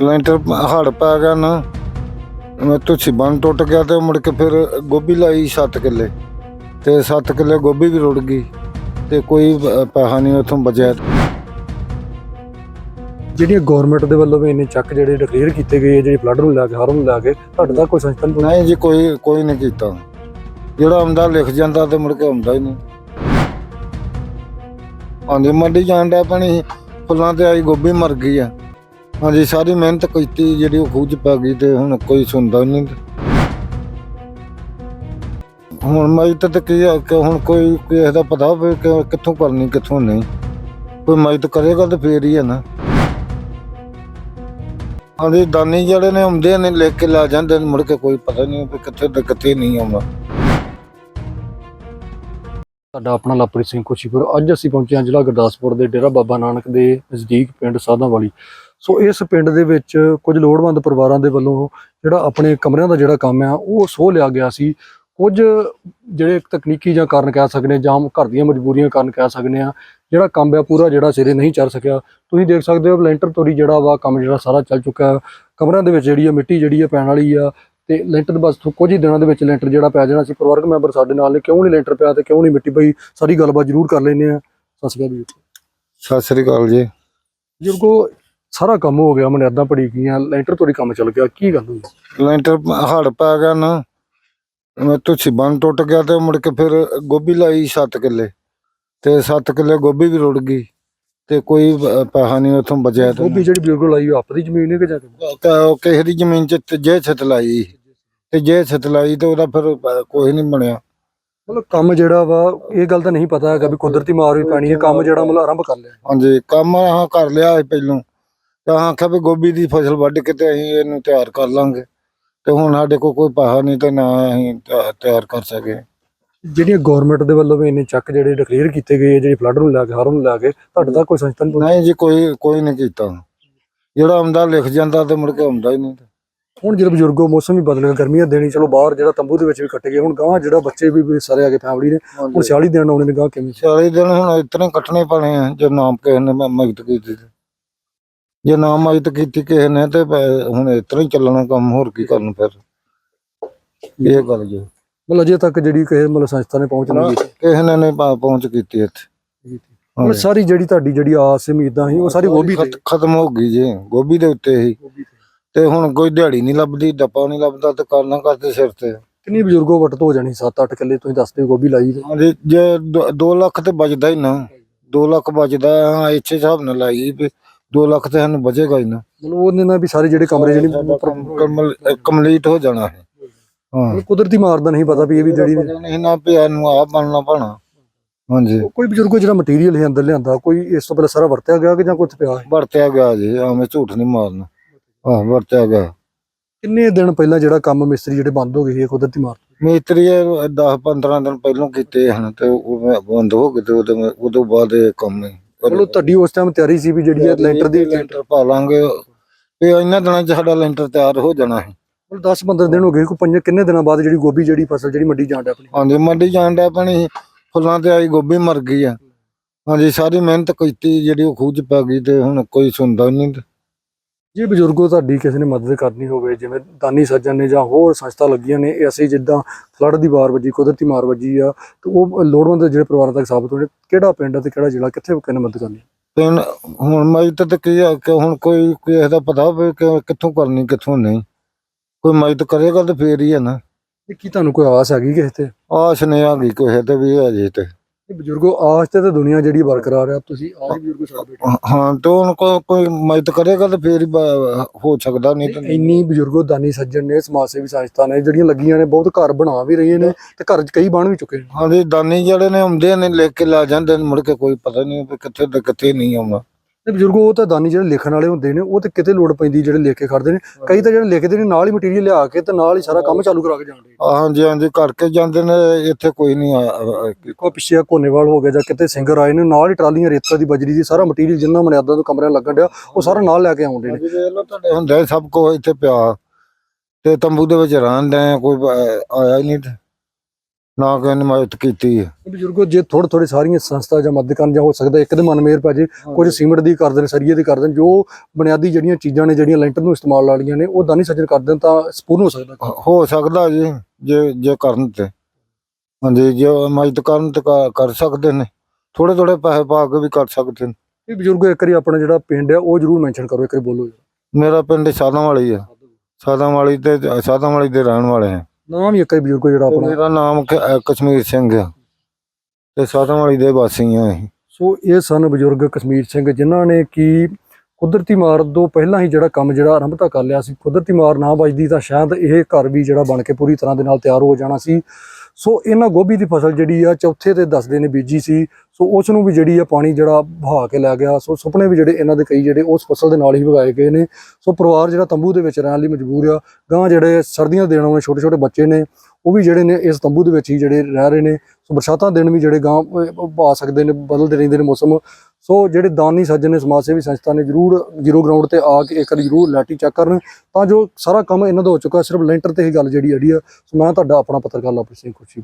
ਲੈਂਟਰ ਹੜ ਪੈ ਗਿਆ ਨਾ ਮੈਂ ਤੁਛੀ ਬੰਨ ਟੁੱਟ ਗਿਆ ਤੇ ਮੁੜ ਕੇ ਫਿਰ ਗੋਭੀ ਲਾਈ 7 ਕਿੱਲੇ। ਤੇ 7 ਕਿੱਲੇ ਗੋਭੀ ਵੀ ਰੁੜ ਗਈ ਤੇ ਕੋਈ ਪੈਸਾ ਨਹੀਂ ਉਥੋਂ ਬਚਿਆ। ਜਿਹੜੀਆਂ ਗਵਰਨਮੈਂਟ ਦੇ ਵੱਲੋਂ ਵੀ ਇੰਨੇ ਚੱਕ ਜਿਹੜੇ ਡਿਕਲੇਅਰ ਕੀਤੇ ਗਏ ਜਿਹੜੇ ਫਲੱਡ ਨੂੰ ਲੈ ਕੇ ਹਰ ਨੂੰ ਲੈ ਕੇ ਤੁਹਾਡੇ ਦਾ ਕੋਈ ਸੰਸਥਾ ਨਹੀਂ ਜੀ ਕੋਈ ਕੋਈ ਨਹੀਂ ਕੀਤਾ। ਜਿਹੜਾ ਆਉਂਦਾ ਲਿਖ ਜਾਂਦਾ ਤੇ ਮੁੜ ਕੇ ਆਉਂਦਾ ਹੀ ਨਹੀਂ। ਹਾਂਜੀ ਮੰਡੀ ਜਾਣ ਦਾ ਪਾਣੀ ਫੁੱਲਾਂ ਤੇ ਆਈ ਗੋਭੀ ਮਰ ਗਈ ਆ। ਹਾਂਜੀ, ਸਾਰੀ ਮਿਹਨਤ ਕੀਤੀ, ਜਿਹੜੀ ਉਹ ਖੂਹ ਚ ਪੈ ਗਈ ਤੇ ਹੁਣ ਕੋਈ ਸੁਣਦਾ ਨਹੀਂ। ਹੁਣ ਮਾਈਤ ਤੇ ਕੀ ਆ ਕਿ ਹੁਣ ਕੋਈ ਕਿਸੇ ਦਾ ਪਤਾ ਹੋਵੇ ਕਿ ਕਿੱਥੋਂ ਕਰਨੀ, ਕਿੱਥੋਂ ਨਹੀਂ। ਕੋਈ ਮਾਈਤ ਕਰੇਗਾ ਤੇ ਫੇਰ ਹੀ ਹੈ ਨਾ। ਹਾਂਜੀ, ਦਾਨੀ ਜਿਹੜੇ ਨੇ ਆਉਂਦੇ ਨੇ ਲੈ ਕੇ ਲਾ ਜਾਂਦੇ ਨੇ, ਮੁੜ ਕੇ ਕੋਈ ਪਤਾ ਨਹੀਂ ਵੀ ਕਿੱਥੇ ਤੇ ਕਿੱਥੇ ਨਹੀਂ ਆਉਂਦਾ। ਸਾਡਾ ਆਪਣਾ ਲਵਪ੍ਰੀਤ ਸਿੰਘ ਕੋਸ਼ੀਪੁਰ ਅੱਜ ਅਸੀਂ ਪਹੁੰਚੇ ਹਾਂ ਜ਼ਿਲ੍ਹਾ ਗੁਰਦਾਸਪੁਰ ਦੇ ਡੇਰਾ ਬਾਬਾ ਨਾਨਕ ਦੇ ਨਜ਼ਦੀਕ ਪਿੰਡ ਸਾਧਾਂ ਵਾਲੀ ਸੋ ਇਸ ਪਿੰਡ ਦੇ ਵਿੱਚ ਕੁਝ ਲੋੜਵੰਦ ਪਰਿਵਾਰਾਂ ਦੇ ਵੱਲੋਂ ਜਿਹੜਾ ਆਪਣੇ ਕਮਰਿਆਂ ਦਾ ਜਿਹੜਾ ਕੰਮ ਆ ਉਹ ਸੋਹ ਲਿਆ ਗਿਆ ਸੀ। ਕੁਝ ਜਿਹੜੇ ਤਕਨੀਕੀ ਜਾਂ ਕਾਰਨ ਕਹਿ ਸਕਦੇ ਜਾਂ ਘਰ ਦੀਆਂ ਮਜਬੂਰੀਆਂ ਕਾਰਨ ਕਹਿ ਸਕਦੇ ਆ ਜਿਹੜਾ ਕੰਮ ਆ ਪੂਰਾ ਜਿਹੜਾ ਸਿਰੇ ਨਹੀਂ ਚੱਲ ਸਕਿਆ। ਤੁਸੀਂ ਦੇਖ ਸਕਦੇ ਹੋ ਲੈਂਟਰ ਤੋਰੀ ਜਿਹੜਾ ਵਾ ਕੰਮ ਜਿਹੜਾ ਸਾਰਾ ਚੱਲ ਚੁੱਕਾ ਹੈ ਕਮਰਿਆਂ ਦੇ ਵਿੱਚ ਜਿਹੜੀ ਆ ਮਿੱਟੀ ਜਿਹੜੀ ਆ ਪੈਣ ਵਾਲੀ ਆ ਤੇ ਲੈਂਟਰ ਬਸ ਕੁਝ ਹੀ ਦਿਨਾਂ ਦੇ ਵਿੱਚ ਲੈਂਟਰ ਜਿਹੜਾ ਪੈ ਜਾਣਾ ਸੀ। ਪਰਿਵਾਰਕ ਮੈਂਬਰ ਸਾਡੇ ਨਾਲ ਨੇ ਕਿਉਂ ਨਹੀਂ ਲੈਂਟਰ ਪਿਆ ਤੇ ਕਿਉਂ ਨਹੀਂ ਮਿੱਟੀ ਪਈ? ਸਾਰੀ ਗੱਲਬਾਤ ਜ਼ਰੂਰ ਕਰ ਲੈਨੇ ਆ। ਸਤਿ ਸ਼੍ਰੀ ਅਕਾਲ ਜੀ। ਸਤਿ ਸ੍ਰੀ ਅਕਾਲ ਜੀ। ਜਿਰਕੋ ਸਾਰਾ ਕੰਮ ਹੋ ਗਿਆ ਮਨਿਆਦਾਂ ਪੜੀ ਗਈਆਂ ਲੈਂਟਰ ਤੋਰੀ ਕੰਮ ਚੱਲ ਗਿਆ ਕੀ ਗੱਲ ਹੋਈ? ਲੈਂਟਰ ਹੜ ਪੈ ਗਿਆ ਨਾ ਮੈਂ ਤੁਛੀ ਬੰਨ ਟੁੱਟ ਗਿਆ ਤੇ ਮੁੜ ਕੇ ਫਿਰ ਗੋਭੀ ਲਾਈ 7 ਕਿੱਲੇ ਤੇ 7 ਕਿੱਲੇ ਗੋਭੀ ਵੀ ਰੁੜ ਗਈ ਤੇ ਕੋਈ ਪੈਸਾ ਨਹੀਂ ਉਥੋਂ ਬਚਿਆ ਤੇ ਗੋਭੀ ਜਿਹੜੀ ਬਿਲਕੁਲ ਲਾਈ ਉਹ ਆਪਦੀ ਜ਼ਮੀਨ ਹੈ ਕਿ ਜਾ ਕੇ? ਕਿਸੇ ਦੀ ਜ਼ਮੀਨ ਚ ਤੇ ਜੇ ਛਤ ਲਾਈ ਤੇ ਜੇ ਛਤ ਲਾਈ ਤੇ ਉਹਦਾ ਫਿਰ ਕੋਈ ਨਹੀਂ ਬਣਿਆ। ਮਤਲਬ ਕੰਮ ਜਿਹੜਾ ਵਾ ਇਹ ਗੱਲ ਤਾਂ ਨਹੀਂ ਪਤਾ ਹੈਗਾ ਵੀ ਕੁਦਰਤੀ ਮਾਰ ਵੀ ਪੈਣੀ ਹੈ ਕੰਮ ਜਿਹੜਾ ਮਤਲਬ ਆਰੰਭ ਕਰ ਲਿਆ। ਹਾਂਜੀ ਕੰਮ ਆਹ ਕਰ ਲਿਆ ਪਹਿਲੋਂ। ਤਾਂ ਆਖਿਆ ਵੀ ਗੋਭੀ ਦੀ ਫਸਲ ਵੱਢ ਕੇ ਤੇ ਅਸੀਂ ਇਹਨੂੰ ਤਿਆਰ ਕਰ ਲਾਂਗੇ। ਤੇ ਹੁਣ ਸਾਡੇ ਕੋਲ ਕੋਈ ਪੈਸਾ ਨਹੀਂ ਤੇ ਨਾ ਅਸੀਂ ਤਿਆ- ਤਿਆਰ ਕਰ ਸਕੇ। ਜਿਹੜੀਆਂ ਗਵਰਨਮੈਂਟ ਦੇ ਵੱਲੋਂ ਵੀ ਇੰਨੇ ਚੱਕ ਜਿਹੜੇ ਡਿਕਲੇਅਰ ਕੀਤੇ ਗਏ ਆ, ਜਿਹੜੇ ਫਲੱਡ ਨੂੰ ਲੈ ਕੇ ਹਰ ਨੂੰ ਲੈ ਕੇ ਤੁਹਾਡੇ ਦਾ ਕੋਈ ਸੰਸਥਾ ਨਹੀਂ ਨਹੀਂ ਜੀ ਕੋਈ ਕੋਈ ਨਹੀਂ ਕੀਤਾ। ਜਿਹੜਾ ਆਉਂਦਾ ਲਿਖ ਜਾਂਦਾ ਤੇ ਮੁੜ ਕੇ ਆਉਂਦਾ ਹੀ ਨਹੀਂ। ਹੁਣ ਜਿਹੜੇ ਬਜ਼ੁਰਗੋ ਮੌਸਮ ਵੀ ਬਦਲ ਗਿਆ ਗਰਮੀਆਂ ਦੇਣੀ ਚਲੋ ਬਾਹਰ ਜਿਹੜਾ ਤੰਬੂ ਦੇ ਵਿੱਚ ਵੀ ਕੱਟ ਗਏ ਹੁਣ ਗਾਂ ਜਿਹੜਾ ਬੱਚੇ ਵੀ ਵੀ ਸਾਰੇ ਆ ਗਏ ਫੈਮਿਲੀ ਨੇ ਹੁਣ 40 ਦਿਨ ਆਉਣੇ ਨੇ ਗਾਂ ਕਿਵੇਂ? 40 ਦਿਨ ਹੁਣ ਇਤਨੇ ਕੱਟਣੇ ਪੈਣੇ ਆ ਜੇ ਨਾਮ ਕਿਸੇ ਨੇ ਮ- ਮਦਦ ਕੀਤੀ ਤੇ। ਜੇ ਨਾ ਮਦਦ ਕੀਤੀ ਕਿਸੇ ਨੇ ਤੇ ਪੈ- ਹੁਣ ਇਤਨਾ ਹੀ ਚੱਲਣਾ ਕੰਮ ਹੋਰ ਕੀ ਕਰਨ ਫਿਰ? ਇਹ ਗੱਲ ਜੀ। ਮਤਲਬ ਅਜੇ ਤੱਕ ਜਿਹੜੀ ਕਿਸੇ ਮਤਲਬ ਸੰਸਥਾ ਨੇ ਪਹੁੰਚ ਨਹੀਂ ਕੀਤੀ। ਕਿਸੇ ਨੇ ਨਹੀਂ ਪਾ- ਪਹੁੰਚ ਕੀਤੀ ਇੱਥੇ। ਮਤਲਬ ਹਾਂਜੀ। ਸਾਰੀ ਜਿਹੜੀ ਤੁਹਾਡੀ ਜਿਹੜੀ ਆਸ ਉਮੀਦਾਂ ਸੀ ਉਹ ਸਾਰੀ ਗੋਭੀ ਤੇ? ਖਤ- ਖਤਮ ਹੋ ਗਈ ਜੀ ਗੋਭੀ ਦੇ ਉੱਤੇ ਹੀ। ਤੇ। ਹੁਣ ਕੋਈ ਦਿਹਾੜੀ ਨਹੀਂ ਲੱਭਦੀ ਡੱਪਾ ਨਹੀਂ ਲੱਭਦਾ ਤੇ ਕਰਨਾ ਕਰਦੇ ਸਿਰ ਤੇ। ਕਿੰਨੀ ਬਜ਼ੁਰਗੋ ਵੱਟ ਤੋਂ ਹੋ ਜਾਣੀ? 7-8 ਕਿੱਲੇ ਤੁਸੀਂ ਦੱਸਦੇ ਹੋ ਗੋਭੀ ਲਾਈ ਤੇ। ਹਾਂਜੀ ਜੇ 2 ਲੱਖ ਤੇ ਬਚਦਾ ਹੀ ਨਾ। 2 ਲੱਖ ਬਚਦਾ ਹਾਂ ਇੱਥੇ ਹਿਸਾਬ ਨਾਲ ਲਾਈ ਵੀ। 2 ਲੱਖ ਤੇ ਸਾਨੂੰ ਬਚੇਗਾ ਹੀ ਨਾ। ਮਤਲਬ ਉਹਦੇ ਨਾਲ ਵੀ ਸਾਰੇ ਜਿਹੜੇ ਕਮਰੇ ਜਿਹੜੀ ਕੰਪਲੀਟ ਹੋ ਜਾਣਾ ਹੈ। ਹਾਂ। ਕੁਦਰਤੀ ਮਾਰਦਾ ਨਹੀਂ ਪਤਾ ਵੀ ਇਹ ਵੀ ਜਿਹੜੀ ਨਹੀਂ ਨਾ ਪਿਆ ਨੂੰ ਆ ਬਣਨਾ ਪਾਣਾ। ਹਾਂਜੀ। ਕੋਈ ਬਜ਼ੁਰਗੋ ਜਿਹੜਾ ਮਟੀਰੀਅਲ ਹੈ ਅੰਦਰ ਲਿਆਂਦਾ ਕੋਈ ਇਸ ਤੋਂ ਪਹਿਲਾਂ ਸਾਰਾ ਵਰਤਿਆ ਗਿਆ ਕਿ ਜਾਂ ਕੁਝ ਪਿਆ ਹੈ? ਵਰਤਿਆ ਗਿਆ ਜੀ ਐਵੇਂ ਝੂਠ ਨਹੀਂ ਮਾਰਨਾ। ਹਾਂ ਵਰਤਿਆ ਗਿਆ। ਕਿੰਨੇ ਦਿਨ ਪਹਿਲਾਂ ਜਿਹੜਾ ਕੰਮ ਮਿਸਤਰੀ ਜਿਹੜੇ ਬੰਦ ਹੋ ਗਏ ਸੀ ਕੁਦਰਤੀ ਮਾਰ ਮਿਸਤਰੀ 10 15 ਦਿਨ ਪਹਿਲਾਂ ਕੀਤੇ ਹਨ ਤੇ ਉਹ ਬੰਦ ਹੋ ਗਏ ਤੇ ਉਹਦੇ ਉਦੋਂ ਬਾਅਦ ਇਹ ਕੰਮ ਹੀ ਚਲੋ ਤੁਹਾਡੀ ਉਸ ਟਾਈਮ ਤਿਆਰੀ ਸੀ ਵੀ ਜਿਹੜੀ ਲੈਂਟਰ ਦੀ ਲੈਂਟਰ ਪਾ ਲਾਂਗੇ। ਤੇ ਇਹਨਾਂ ਦਿਨਾਂ 'ਚ ਸਾਡਾ ਲੈਂਟਰ ਤਿਆਰ ਹੋ ਜਾਣਾ ਹੈ ਮਤਲਬ 10 15 ਦਿਨ ਹੋ ਗਏ ਕੋਈ ਪੰਜ ਕਿੰਨੇ ਦਿਨਾਂ ਬਾਅਦ ਜਿਹੜੀ ਗੋਭੀ ਜਿਹੜੀ ਫਸਲ ਜਿਹੜੀ ਮੰਡੀ ਜਾਣ ਡਿਆ ਆਪਣੀ? ਹਾਂਜੀ ਮੰਡੀ ਜਾਣ ਦਾ ਪਾਣੀ ਫੁੱਲਾਂ ਤੇ ਆਈ ਗੋਭੀ ਮਰ ਗਈ ਆ। ਹਾਂਜੀ ਸਾਰੀ ਮਿਹਨਤ ਕੀਤੀ ਜਿਹੜੀ ਉਹ ਖੂਜ ਪੈ ਗਈ ਤੇ ਹੁਣ ਕੋਈ ਸੁਣਦਾ ਨਹੀਂ। ਜੇ ਬਜ਼ੁਰਗੋ ਤੁਹਾਡੀ ਕਿਸੇ ਨੇ ਮਦਦ ਕਰਨੀ ਹੋਵੇ ਜਿਵੇਂ ਦਾਨੀ ਸੱਜਣ ਨੇ ਜਾਂ ਹੋਰ ਸੰਸਥਾ ਲੱਗੀਆਂ ਨੇ ਇਹ ਅਸੀਂ ਜਿੱਦਾਂ ਫਲੱਡ ਦੀ ਵਾਰ ਵੱਜੀ ਕੁਦਰਤੀ ਮਾਰ ਵੱਜੀ ਆ ਤੇ ਉਹ ਲੋੜਵੰਦ ਜਿਹੜੇ ਪਰਿਵਾਰਾਂ ਤੱਕ ਸਾਬਤ ਹੋਣੇ ਕਿਹੜਾ ਪਿੰਡ ਤੇ ਕਿਹੜਾ ਜ਼ਿਲ੍ਹਾ ਕਿੱਥੇ ਕਿਹਨੇ ਮਦਦ ਕਰਨੀ? ਤੇ ਹੁਣ ਮਦਦ ਤੇ ਕੀ ਆ ਕਿ ਹੁਣ ਕੋਈ ਕਿਸੇ ਦਾ ਪਤਾ ਹੋਵੇ ਕਿ ਕਿੱਥੋਂ ਕਰਨੀ ਕਿੱਥੋਂ ਨਹੀਂ। ਕੋਈ ਮਦਦ ਕਰੇਗਾ ਤੇ ਫੇਰ ਹੀ ਹੈ ਨਾ। ਕੀ ਤੁਹਾਨੂੰ ਕੋਈ ਆਸ ਹੈਗੀ ਕਿਸੇ ਤੇ? ਆਸ ਨਹੀਂ ਗਈ ਕਿਸੇ ਤੇ ਵੀ ਅਜੇ ਤੇ। ਬਜ਼ੁਰਗੋ ਆਸ ਤੇ ਤਾਂ ਦੁਨੀਆ ਜਿਹੜੀ ਬਰਕਰਾਰ ਆ ਤੁਸੀਂ ਆਹ ਬਜ਼ੁਰਗੋ ਛੱਡ ਬੈਠੇ ਹਾਂ। ਤੇ ਹੁਣ ਕੋਈ ਕੋਈ ਮਦਦ ਕਰੇਗਾ ਤੇ ਫੇਰ ਹੀ ਬ- ਹੋ ਸਕਦਾ ਨਹੀਂ ਤਾਂ ਇੰਨੀ ਬਜ਼ੁਰਗੋ ਦਾਨੀ ਸੱਜਣ ਨੇ ਸਮਾਜ ਸੇਵੀ ਸੰਸਥਾ ਨੇ ਜਿਹੜੀਆਂ ਲੱਗੀਆਂ ਨੇ ਬਹੁਤ ਘਰ ਬਣਾ ਵੀ ਰਹੀਆਂ ਨੇ ਤੇ ਘਰ 'ਚ ਕਈ ਬਣ ਵੀ ਚੁੱਕੇ ਨੇ। ਹਾਂਜੀ ਦਾਨੀ ਜਿਹੜੇ ਨੇ ਆਉਂਦੇ ਨੇ ਲੈ ਕੇ ਲਾ ਜਾਂਦੇ ਨੇ ਮੁੜ ਕੇ ਕੋਈ ਪਤਾ ਨਹੀਂ ਵੀ ਕਿੱਥੇ ਤੇ ਕਿੱਥੇ ਨਹੀਂ ਆਉਣਾ ਤੇ ਬਜ਼ੁਰਗੋ ਉਹ ਤਾਂ ਦਾਨੀ ਜਿਹੜੇ ਲਿਖਣ ਵਾਲੇ ਹੁੰਦੇ ਨੇ ਉਹ ਤੇ ਕਿਤੇ ਲੋੜ ਪੈਂਦੀ ਜਿਹੜੇ ਲਿਖ ਕੇ ਖੜਦੇ ਨੇ। ਕਈ ਤਾਂ ਜਿਹੜੇ ਲਿਖਦੇ ਨੇ ਨਾਲ ਹੀ ਮਟੀਰੀਅਲ ਲਿਆ ਕੇ ਤੇ ਨਾਲ ਹੀ ਸਾਰਾ ਕੰਮ ਚਾਲੂ ਕਰਾ ਕੇ ਜਾਂਦੇ ਹਾਂਜੀ ਹਾਂਜੀ ਕਰਕੇ ਜਾਂਦੇ ਨੇ ਇੱਥੇ ਕੋਈ ਨਹੀਂ ਕੋ ਪਿੱਛੇ ਕੋਨੇਵਾਲ ਹੋ ਗਿਆ ਜਾਂ ਕਿਤੇ ਸਿੰਗਰ ਆਏ ਨੇ ਨਾਲ ਹੀ ਟਰਾਲੀਆਂ ਰੇਤਾ ਦੀ ਬਜਰੀ ਦੀ ਸਾਰਾ ਮਟੀਰੀਅਲ ਜਿੰਨਾ ਮਨਿਆਦਾਂ ਤੋਂ ਕਮਰਿਆਂ ਲੱਗਣ ਡਿਆ ਉਹ ਸਾਰਾ ਨਾਲ ਲੈ ਕੇ ਆਉਂਦੇ ਨੇ। ਹੁੰਦੇ ਸਭ ਕੁਝ ਇੱਥੇ ਪਿਆ। ਤੇ ਤੰਬੂ ਦੇ ਵਿੱਚ ਰਹਿੰਦੇ ਆ ਕੋਈ ਆਇਆ ਹੀ ਨਹੀਂ ਨਾ ਕਿਸੇ ਨੇ ਮਦਦ ਕੀਤੀ ਹੈ। ਬਜ਼ੁਰਗੋ ਜੇ ਥੋੜੇ ਥੋੜੇ ਸਾਰੀਆਂ ਸੰਸਥਾ ਜਾਂ ਮਦਦ ਕਰਨ ਜਾਂ ਹੋ ਸਕਦਾ ਇੱਕ ਦੇ ਮਨ ਮੇਰ ਪੈ ਜੇ ਕੁਝ ਸੀਮਿੰਟ ਦੀ ਕਰਦੇ ਨੇ ਸਰੀਏ ਦੀ ਕਰਦੇ ਨੇ ਜੋ ਬੁਨਿਆਦੀ ਜਿਹੜੀਆਂ ਚੀਜ਼ਾਂ ਨੇ ਜਿਹੜੀਆਂ ਲੈਂਟਰ ਨੂੰ ਇਸਤੇਮਾਲ ਵਾਲੀਆਂ ਨੇ ਉਹ ਦਾਨੀ ਸੱਜਣ ਕਰ ਦੇਣ ਤਾਂ ਸਪੂਰਨ ਹੋ ਸਕਦਾ। ਕੰਮ। ਹੋ ਸਕਦਾ ਜੀ ਜੇ ਜੇ ਕਰਨ ਤੇ। ਹਾਂਜੀ ਜੇ ਮਦਦ ਕਰਨ ਤੇ ਕਰ- ਕਰ ਸਕਦੇ ਨੇ। ਥੋੜੇ ਥੋੜੇ ਪੈਸੇ ਪਾ ਕੇ ਵੀ ਕਰ ਸਕਦੇ ਨੇ। ਇਹ ਬਜ਼ੁਰਗੋ ਇੱਕ ਵਾਰੀ ਆਪਣਾ ਜਿਹੜਾ ਪਿੰਡ ਹੈ ਉਹ ਜਰੂਰ ਮੈਂਸ਼ਨ ਕਰੋ ਇੱਕ ਵਾਰੀ ਬੋਲੋ ਮੇਰਾ ਪਿੰਡ ਸਾਦਾਂ ਵਾਲੀ ਆ ਸਾਦਾਂ ਵਾਲੀ ਤੇ ਸਾਦਾਂ ਵਾਲੀ ਦੇ ਰਹਿਣ ਵਾਲੇ ਆ ਨਾਮ ਹੀ ਇੱਕ ਬਜ਼ੁਰਗੋ ਜਿਹੜਾ ਆਪਣਾ। ਮੇਰਾ ਨਾਮ ਕ- ਕਸ਼ਮੀਰ ਸਿੰਘ ਆ। ਤੇ ਸਾਦਾਂ ਵਾਲੀ ਦੇ ਵਾਸੀ ਆ ਅਸੀਂ। ਸੋ ਇਹ ਸਨ ਬਜ਼ੁਰਗ ਕਸ਼ਮੀਰ ਸਿੰਘ ਜਿਨ੍ਹਾਂ ਨੇ ਕਿ ਕੁਦਰਤੀ ਮਾਰ ਤੋਂ ਪਹਿਲਾਂ ਹੀ ਜਿਹੜਾ ਕੰਮ ਜਿਹੜਾ ਆਰੰਭਤਾ ਕਰ ਲਿਆ ਸੀ। ਕੁਦਰਤੀ ਮਾਰ ਨਾ ਵੱਜਦੀ ਤਾਂ ਸ਼ਾਇਦ ਇਹ ਘਰ ਵੀ ਜਿਹੜਾ ਬਣ ਕੇ ਪੂਰੀ ਤਰ੍ਹਾਂ ਦੇ ਨਾਲ ਤਿਆਰ ਹੋ ਜਾਣਾ ਸੀ। ਸੋ ਇਹਨਾਂ ਗੋਭੀ ਦੀ ਫਸਲ ਜਿਹੜੀ ਆ ਚੌਥੇ ਤੇ ਦੱਸਦੇ ਨੇ ਬੀਜੀ ਸੀ ਸੋ ਉਸ ਨੂੰ ਵੀ ਜਿਹੜੀ ਆ ਪਾਣੀ ਜਿਹੜਾ ਵਹਾ ਕੇ ਲੈ ਗਿਆ ਸੋ ਸੁਪਨੇ ਵੀ ਜਿਹੜੇ ਇਹਨਾਂ ਦੇ ਕਈ ਜਿਹੜੇ ਉਸ ਫਸਲ ਦੇ ਨਾਲ ਹੀ ਵਗਾਏ ਗਏ ਨੇ। ਸੋ ਪਰਿਵਾਰ ਜਿਹੜਾ ਤੰਬੂ ਦੇ ਵਿੱਚ ਰਹਿਣ ਲਈ ਮਜਬੂਰ ਆ ਗਾਂ ਜਿਹੜੇ ਸਰਦੀਆਂ ਦੇ ਦੇਣ ਵਾਲੇ ਛੋਟੇ ਛੋਟੇ ਬੱਚੇ ਨੇ ਉਹ ਵੀ ਜਿਹੜੇ ਨੇ ਇਸ ਤੰਬੂ ਦੇ ਵਿੱਚ ਹੀ ਜਿਹੜੇ ਰਹਿ ਰਹੇ ਨੇ। ਸੋ ਬਰਸਾਤਾਂ ਦਿਨ ਵੀ ਜਿਹੜੇ ਗਾਂ ਅਹ, ਸਕਦੇ ਨੇ ਬਦਲਦੇ ਰਹਿੰਦੇ ਨੇ ਮੌਸਮ। ਸੋ ਜਿਹੜੇ ਦਾਨੀ ਸੱਜਣ ਨੇ ਸਮਾਜ ਸੇਵੀ ਸੰਸਥਾ ਨੇ ਜਰੂਰ ਜ਼ੀਰੋ ਗਰਾਊਂਡ ਤੇ ਆ ਕੇ ਇੱਕ ਵਾਰੀ ਜਰੂਰ ਲੈਟੀ ਚੈੱਕ ਕਰਨ। ਤਾਂ ਜੋ ਸਾਰਾ ਕੰਮ ਇਹਨਾਂ ਦਾ ਹੋ ਚੁੱਕਾ, ਸਿਰਫ ਲੈਂਟਰ ਤੇ ਹੀ ਗੱਲ ਜਿਹੜੀ ਅੜੀ ਆ। ਸੋ ਮੈਂ ਤੁਹਾਡਾ ਆਪਣਾ ਪੱਤਰਕਾਰ ਲਵਪ੍ਰੀਤ ਸਿੰਘ ਖੁਸ਼ੀ